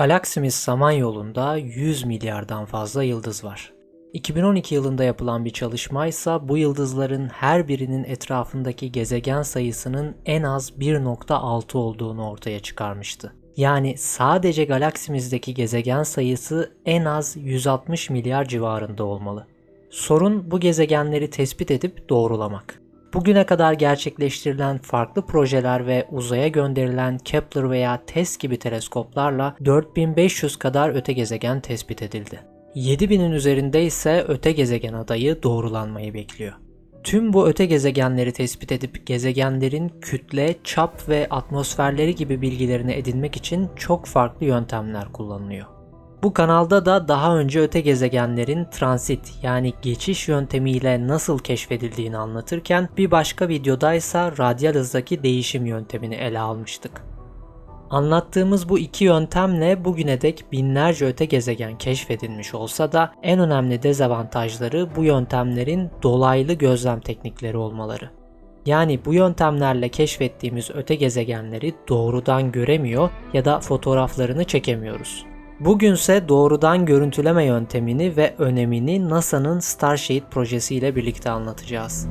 Galaksimiz Samanyolu'nda 100 milyardan fazla yıldız var. 2012 yılında yapılan bir çalışmaysa bu yıldızların her birinin etrafındaki gezegen sayısının en az 1.6 olduğunu ortaya çıkarmıştı. Yani sadece galaksimizdeki gezegen sayısı en az 160 milyar civarında olmalı. Sorun bu gezegenleri tespit edip doğrulamak. Bugüne kadar gerçekleştirilen farklı projeler ve uzaya gönderilen Kepler veya TESS gibi teleskoplarla 4500 kadar öte gezegen tespit edildi. 7000'in üzerinde ise öte gezegen adayı doğrulanmayı bekliyor. Tüm bu öte gezegenleri tespit edip gezegenlerin kütle, çap ve atmosferleri gibi bilgilerini edinmek için çok farklı yöntemler kullanılıyor. Bu kanalda da daha önce öte gezegenlerin transit yani geçiş yöntemiyle nasıl keşfedildiğini anlatırken bir başka videodaysa radyal hızdaki değişim yöntemini ele almıştık. Anlattığımız bu iki yöntemle bugüne dek binlerce öte gezegen keşfedilmiş olsa da en önemli dezavantajları bu yöntemlerin dolaylı gözlem teknikleri olmaları. Yani bu yöntemlerle keşfettiğimiz öte gezegenleri doğrudan göremiyor ya da fotoğraflarını çekemiyoruz. Bugünse doğrudan görüntüleme yöntemini ve önemini NASA'nın Starshade projesiyle birlikte anlatacağız.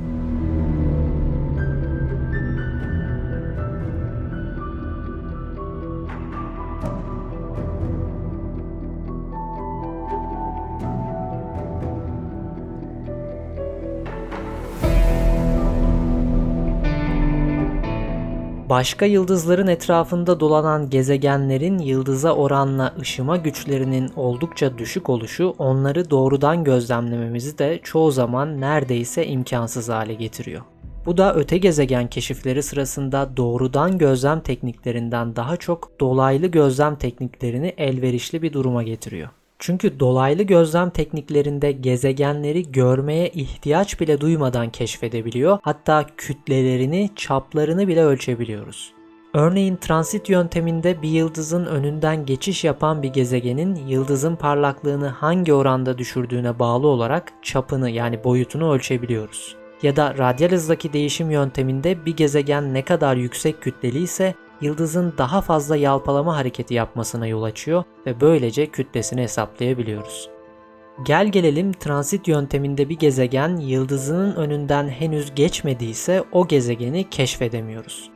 Başka yıldızların etrafında dolanan gezegenlerin yıldıza oranla ışıma güçlerinin oldukça düşük oluşu onları doğrudan gözlemlememizi de çoğu zaman neredeyse imkansız hale getiriyor. Bu da öte gezegen keşifleri sırasında doğrudan gözlem tekniklerinden daha çok dolaylı gözlem tekniklerini elverişli bir duruma getiriyor. Çünkü dolaylı gözlem tekniklerinde gezegenleri görmeye ihtiyaç bile duymadan keşfedebiliyor. Hatta kütlelerini, çaplarını bile ölçebiliyoruz. Örneğin transit yönteminde bir yıldızın önünden geçiş yapan bir gezegenin yıldızın parlaklığını hangi oranda düşürdüğüne bağlı olarak çapını yani boyutunu ölçebiliyoruz. Ya da radyal hızdaki değişim yönteminde bir gezegen ne kadar yüksek kütleli ise yıldızın daha fazla yalpalama hareketi yapmasına yol açıyor ve böylece kütlesini hesaplayabiliyoruz. Gel gelelim transit yönteminde bir gezegen yıldızının önünden henüz geçmediyse o gezegeni keşfedemiyoruz.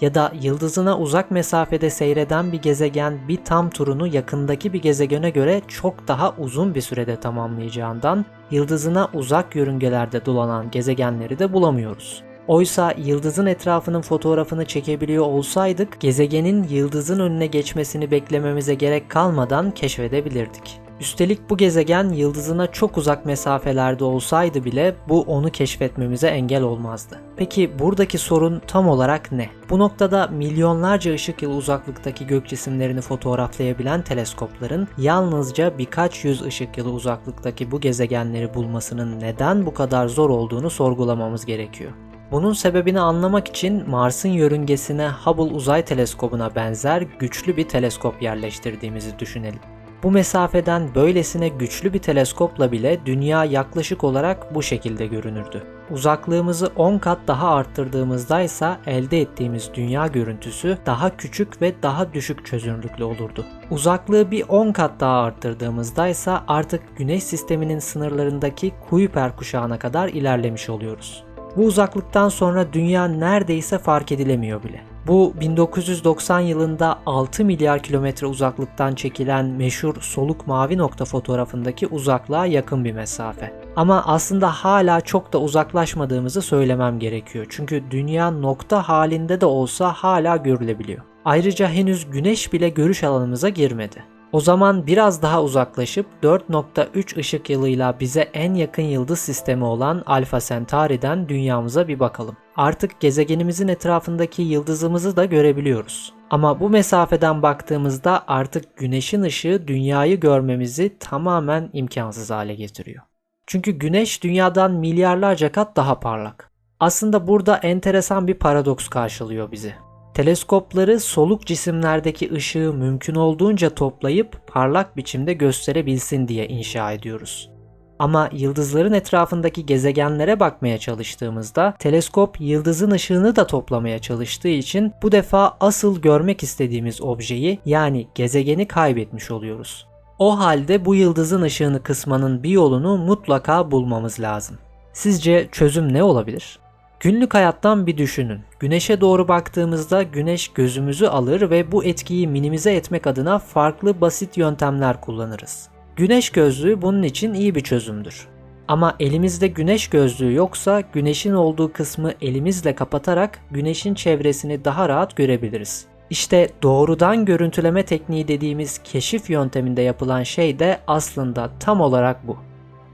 Ya da yıldızına uzak mesafede seyreden bir gezegen bir tam turunu yakındaki bir gezegene göre çok daha uzun bir sürede tamamlayacağından yıldızına uzak yörüngelerde dolanan gezegenleri de bulamıyoruz. Oysa yıldızın etrafının fotoğrafını çekebiliyor olsaydık gezegenin yıldızın önüne geçmesini beklememize gerek kalmadan keşfedebilirdik. Üstelik bu gezegen yıldızına çok uzak mesafelerde olsaydı bile bu onu keşfetmemize engel olmazdı. Peki buradaki sorun tam olarak ne? Bu noktada milyonlarca ışık yılı uzaklıktaki gök cisimlerini fotoğraflayabilen teleskopların yalnızca birkaç yüz ışık yılı uzaklıktaki bu gezegenleri bulmasının neden bu kadar zor olduğunu sorgulamamız gerekiyor. Bunun sebebini anlamak için Mars'ın yörüngesine Hubble Uzay Teleskobu'na benzer güçlü bir teleskop yerleştirdiğimizi düşünelim. Bu mesafeden böylesine güçlü bir teleskopla bile dünya yaklaşık olarak bu şekilde görünürdü. Uzaklığımızı 10 kat daha arttırdığımızda ise elde ettiğimiz dünya görüntüsü daha küçük ve daha düşük çözünürlüklü olurdu. Uzaklığı bir 10 kat daha arttırdığımızda ise artık güneş sisteminin sınırlarındaki Kuiper kuşağına kadar ilerlemiş oluyoruz. Bu uzaklıktan sonra dünya neredeyse fark edilemiyor bile. Bu 1990 yılında 6 milyar kilometre uzaklıktan çekilen meşhur soluk mavi nokta fotoğrafındaki uzaklığa yakın bir mesafe. Ama aslında hala çok da uzaklaşmadığımızı söylemem gerekiyor. Çünkü dünya nokta halinde de olsa hala görülebiliyor. Ayrıca henüz güneş bile görüş alanımıza girmedi. O zaman biraz daha uzaklaşıp 4.3 ışık yılıyla bize en yakın yıldız sistemi olan Alpha Centauri'den dünyamıza bir bakalım. Artık gezegenimizin etrafındaki yıldızımızı da görebiliyoruz. Ama bu mesafeden baktığımızda artık güneşin ışığı dünyayı görmemizi tamamen imkansız hale getiriyor. Çünkü güneş dünyadan milyarlarca kat daha parlak. Aslında burada enteresan bir paradoks karşılıyor bizi. Teleskopları soluk cisimlerdeki ışığı mümkün olduğunca toplayıp parlak biçimde gösterebilsin diye inşa ediyoruz. Ama yıldızların etrafındaki gezegenlere bakmaya çalıştığımızda teleskop yıldızın ışığını da toplamaya çalıştığı için bu defa asıl görmek istediğimiz objeyi yani gezegeni kaybetmiş oluyoruz. O halde bu yıldızın ışığını kısmanın bir yolunu mutlaka bulmamız lazım. Sizce çözüm ne olabilir? Günlük hayattan bir düşünün. Güneşe doğru baktığımızda güneş gözümüzü alır ve bu etkiyi minimize etmek adına farklı basit yöntemler kullanırız. Güneş gözlüğü bunun için iyi bir çözümdür. Ama elimizde güneş gözlüğü yoksa güneşin olduğu kısmı elimizle kapatarak güneşin çevresini daha rahat görebiliriz. İşte doğrudan görüntüleme tekniği dediğimiz keşif yönteminde yapılan şey de aslında tam olarak bu.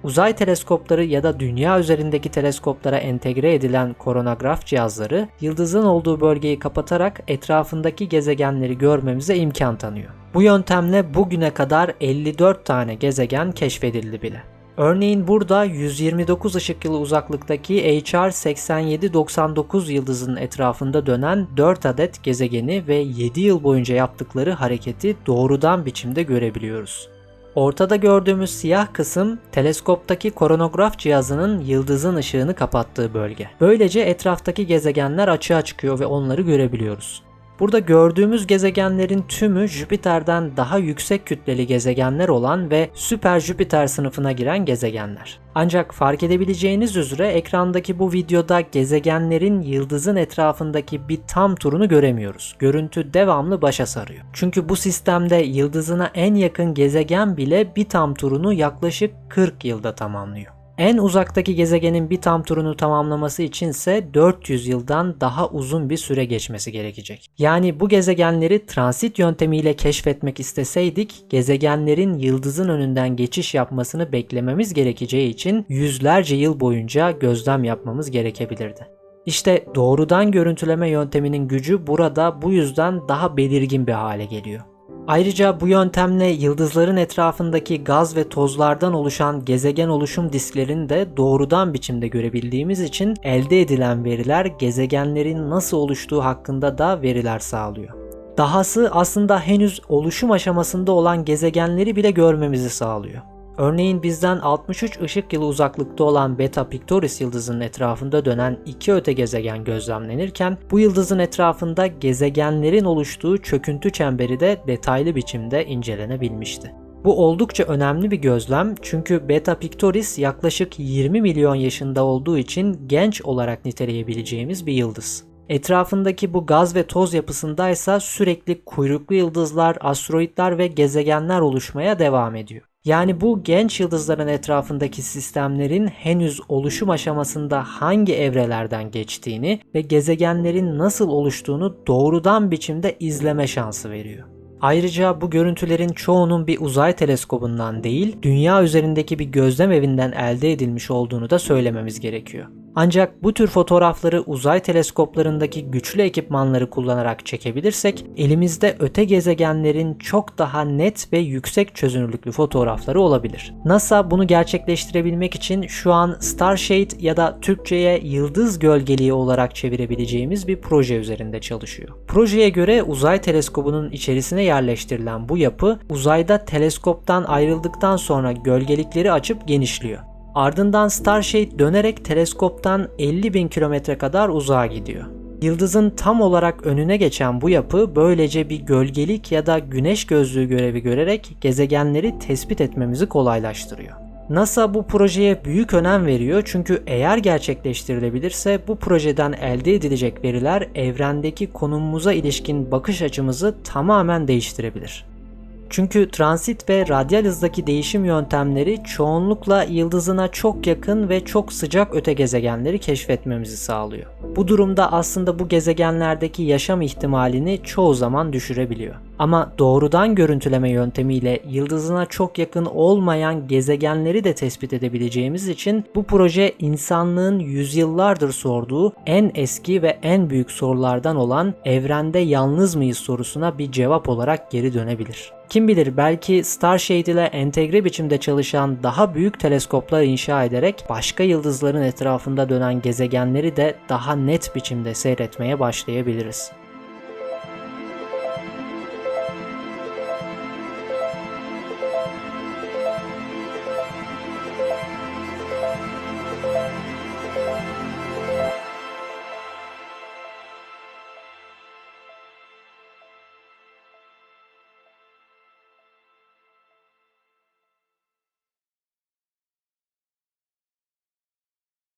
Uzay teleskopları ya da dünya üzerindeki teleskoplara entegre edilen koronograf cihazları yıldızın olduğu bölgeyi kapatarak etrafındaki gezegenleri görmemize imkan tanıyor. Bu yöntemle bugüne kadar 54 tane gezegen keşfedildi bile. Örneğin burada 129 ışık yılı uzaklıktaki HR 8799 yıldızının etrafında dönen 4 adet gezegeni ve 7 yıl boyunca yaptıkları hareketi doğrudan biçimde görebiliyoruz. Ortada gördüğümüz siyah kısım teleskoptaki koronograf cihazının yıldızın ışığını kapattığı bölge. Böylece etraftaki gezegenler açığa çıkıyor ve onları görebiliyoruz. Burada gördüğümüz gezegenlerin tümü Jüpiter'den daha yüksek kütleli gezegenler olan ve süper Jüpiter sınıfına giren gezegenler. Ancak fark edebileceğiniz üzere ekrandaki bu videoda gezegenlerin yıldızın etrafındaki bir tam turunu göremiyoruz. Görüntü devamlı başa sarıyor. Çünkü bu sistemde yıldızına en yakın gezegen bile bir tam turunu yaklaşık 40 yılda tamamlıyor. En uzaktaki gezegenin bir tam turunu tamamlaması içinse 400 yıldan daha uzun bir süre geçmesi gerekecek. Yani bu gezegenleri transit yöntemiyle keşfetmek isteseydik gezegenlerin yıldızın önünden geçiş yapmasını beklememiz gerekeceği için yüzlerce yıl boyunca gözlem yapmamız gerekebilirdi. İşte doğrudan görüntüleme yönteminin gücü burada bu yüzden daha belirgin bir hale geliyor. Ayrıca bu yöntemle yıldızların etrafındaki gaz ve tozlardan oluşan gezegen oluşum disklerini de doğrudan biçimde görebildiğimiz için elde edilen veriler gezegenlerin nasıl oluştuğu hakkında da veriler sağlıyor. Dahası aslında henüz oluşum aşamasında olan gezegenleri bile görmemizi sağlıyor. Örneğin bizden 63 ışık yılı uzaklıkta olan Beta Pictoris yıldızının etrafında dönen iki öte gezegen gözlemlenirken bu yıldızın etrafında gezegenlerin oluştuğu çöküntü çemberi de detaylı biçimde incelenebilmişti. Bu oldukça önemli bir gözlem çünkü Beta Pictoris yaklaşık 20 milyon yaşında olduğu için genç olarak niteleyebileceğimiz bir yıldız. Etrafındaki bu gaz ve toz yapısındaysa sürekli kuyruklu yıldızlar, asteroitler ve gezegenler oluşmaya devam ediyor. Yani bu genç yıldızların etrafındaki sistemlerin henüz oluşum aşamasında hangi evrelerden geçtiğini ve gezegenlerin nasıl oluştuğunu doğrudan biçimde izleme şansı veriyor. Ayrıca bu görüntülerin çoğunun bir uzay teleskobundan değil, dünya üzerindeki bir gözlem evinden elde edilmiş olduğunu da söylememiz gerekiyor. Ancak bu tür fotoğrafları uzay teleskoplarındaki güçlü ekipmanları kullanarak çekebilirsek elimizde öte gezegenlerin çok daha net ve yüksek çözünürlüklü fotoğrafları olabilir. NASA bunu gerçekleştirebilmek için şu an Starshade ya da Türkçe'ye yıldız gölgeliği olarak çevirebileceğimiz bir proje üzerinde çalışıyor. Projeye göre uzay teleskobunun içerisine yerleştirilen bu yapı uzayda teleskoptan ayrıldıktan sonra gölgelikleri açıp genişliyor. Ardından Starshade dönerek teleskoptan 50 bin kilometre kadar uzağa gidiyor. Yıldızın tam olarak önüne geçen bu yapı böylece bir gölgelik ya da güneş gözlüğü görevi görerek gezegenleri tespit etmemizi kolaylaştırıyor. NASA bu projeye büyük önem veriyor çünkü eğer gerçekleştirilebilirse bu projeden elde edilecek veriler evrendeki konumumuza ilişkin bakış açımızı tamamen değiştirebilir. Çünkü transit ve radyal hızdaki değişim yöntemleri çoğunlukla yıldızına çok yakın ve çok sıcak öte gezegenleri keşfetmemizi sağlıyor. Bu durumda aslında bu gezegenlerdeki yaşam ihtimalini çoğu zaman düşürebiliyor. Ama doğrudan görüntüleme yöntemiyle yıldızına çok yakın olmayan gezegenleri de tespit edebileceğimiz için bu proje insanlığın yüzyıllardır sorduğu en eski ve en büyük sorulardan olan evrende yalnız mıyız sorusuna bir cevap olarak geri dönebilir. Kim bilir belki Starshade ile entegre biçimde çalışan daha büyük teleskoplar inşa ederek başka yıldızların etrafında dönen gezegenleri de daha net biçimde seyretmeye başlayabiliriz.